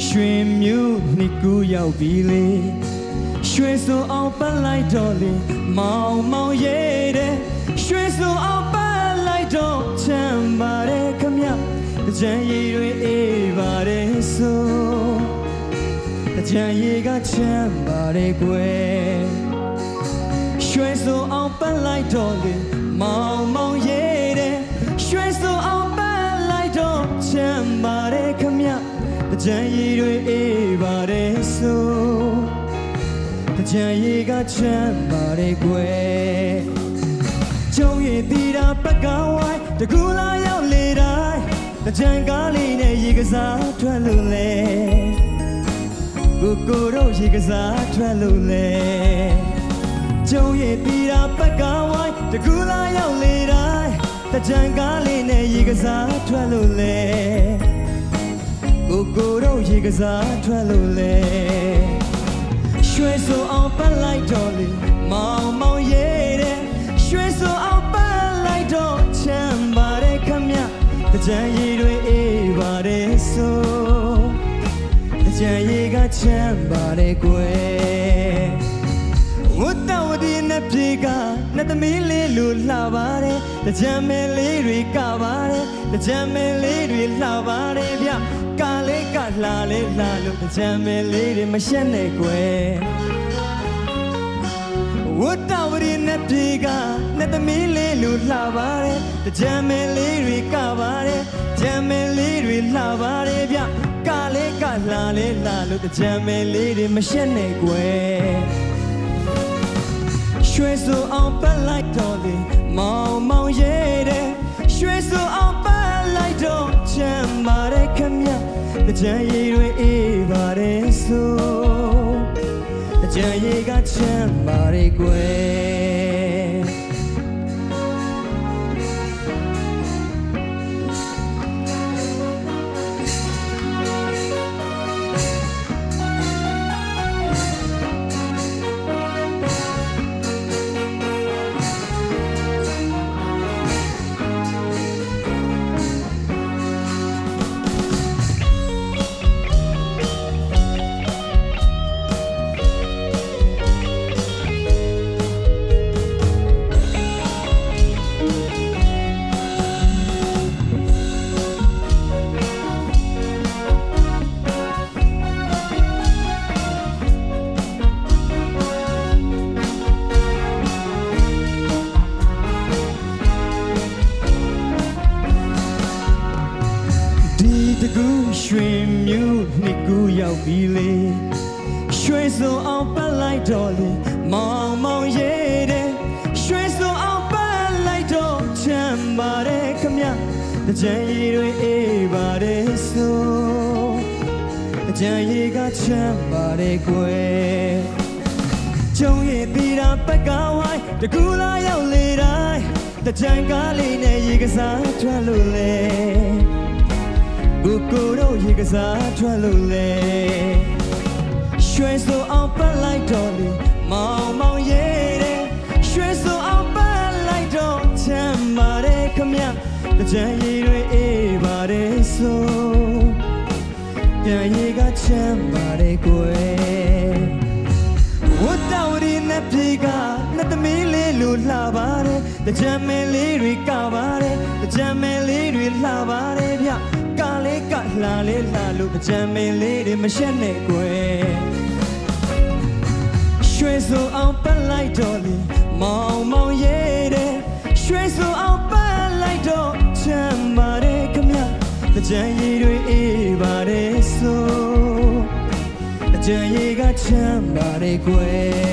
ဒီတကူရွှေမျိုးနှစ်ကူရောက်ပြီလေရွှေစုံအောင်ပတ်လိုက်တော့လေမောင်မောင်ရဲ့တဲ့ရွှေစုံအောင်ပတ်လိုက်တော့ချမ်းပါတယ်ခမတကြံရည်တွေအေးပါတယ်ဆိုတကြံရည်ကချမ်းပါတယ်ကွယ်ရွှေစုံအောင်ပတ်လိုက်တော့လေ တကြံရည်တွေအေးပါတယ်ဆိုတကြံရီကချမ်းပါတယ်ကွယ်ကျုံရည်တီတာပက်ကဝိုင်းတကူလာရောက်လေတိုင်းတကြံကားလေးနဲ့ရေကစားထွက်လို့လေကိုကိုတို့ရေကစားထွက်လို့လေကျုံရည်တီတာပက်ကဝိုင်းတကူလာရောက်လေတိုင်းတကြံကားလေးနဲ့ရေကစားထွက်လို့လေကိုကိုတို့ ရေကစားထွက်လို့လေရွှေဆိုအောင်ပတ်လိုက်တော့လေမောင်မောင်ရဲ့တဲ့ရွှေဆိုအောင်ပတ်လိုက်တော့ချမ်းပါတယ်ခမတကြံရည်တွေအေးပါတယ်ဆိုတကြံရည်ကချမ်းပါတယ်ကွယ်ဝတ်တော်ဝဒီနဲ့ပြေက နဲ့သမီးလေးလူလှပါတယ်တကြံမဲလေးတွေကပါတယ်တကြံမဲလေးတွေလှပါတယ်ဗျကာလေးကလှလေးလှလို့တကြံမဲလေးတွေမရှက်နဲ့ကွယ်ဝတ်တော်ဝရီနဲ့ပြေကနဲ့သမီးလေးလူလှပါတယ်တကြံမဲလေးတွေကပါတယ်ကြံမဲလေးတွေလှပါတယ်ဗျကလေးကလှလေးလှလို့တကြံမဲလေးတွေမရှက်နဲ့ကွယ် ရွှေစုံအောင်ပတ်လိုက်တော့လေမောင်မောင်ရဲ့တဲ့ရွှေစုံအောင်ပတ်လိုက်တော့ချမ်းပါတယ်ခမတကြံရည်တွေအေးပါတယ်ဆိုအကြံရေကချမ်းပါရေကွယ် ဒီတကူရွှေမျိုးနှစ်ကူရောက်ပြီလေရွှေစုံအောင်ပတ်လိုက်တော့လေမောင်မောင်ရဲ့တဲ့ရွှေစုံအောင်ပတ်လိုက်တော့ချမ်းပါတယ်ခမတကြံရည်တွေအေးပါတယ်ဆိုတကြံရည်ကချမ်းပါတယ်ကွယ်ကျုံရည်တီတာပက်ကဝိုင်းတကူလာရောက်လေတိုင်းတကြံကားလေးနဲ့ရေကစားထွက်လို့လေ ကိုကိုတို့ရေကစားထွက်လို့လေရွှေစုံအောင်ပတ်လိုက်တော့လေမောင်မောင်ရဲ့တဲ့ရွှေစုံအောင်ပတ်လိုက်တော့ချမ်းပါတယ်ခမတကြံရည်တွေအေးပါတယ်ဆိုပြန်ရည်ကချမ်းပါတယ်ကွယ်ဝတ်တော်ရီနဲ့ပြေကနဲ့သမီးလေးလူလှပါတယ်တကြံမဲလေးတွေကပါတယ်တကြံမဲလေးတွေလှပါတယ်ဗျက လေးကလှလေးလှလို့တကြံမဲလေးတွေမရှက်နဲ့ကွယ်ရွှေစုံအောင်ပတ်လိုက်တော့လေမောင်မောင်ရဲ့တဲ့ရွှေစုံအောင်ပတ်လိုက်တော့ချမ်းပါတယ်ခမတကြံရည်တွေအေးပါတယ်ဆိုအကြံရည်ကချမ်းပါတယ်ကွယ်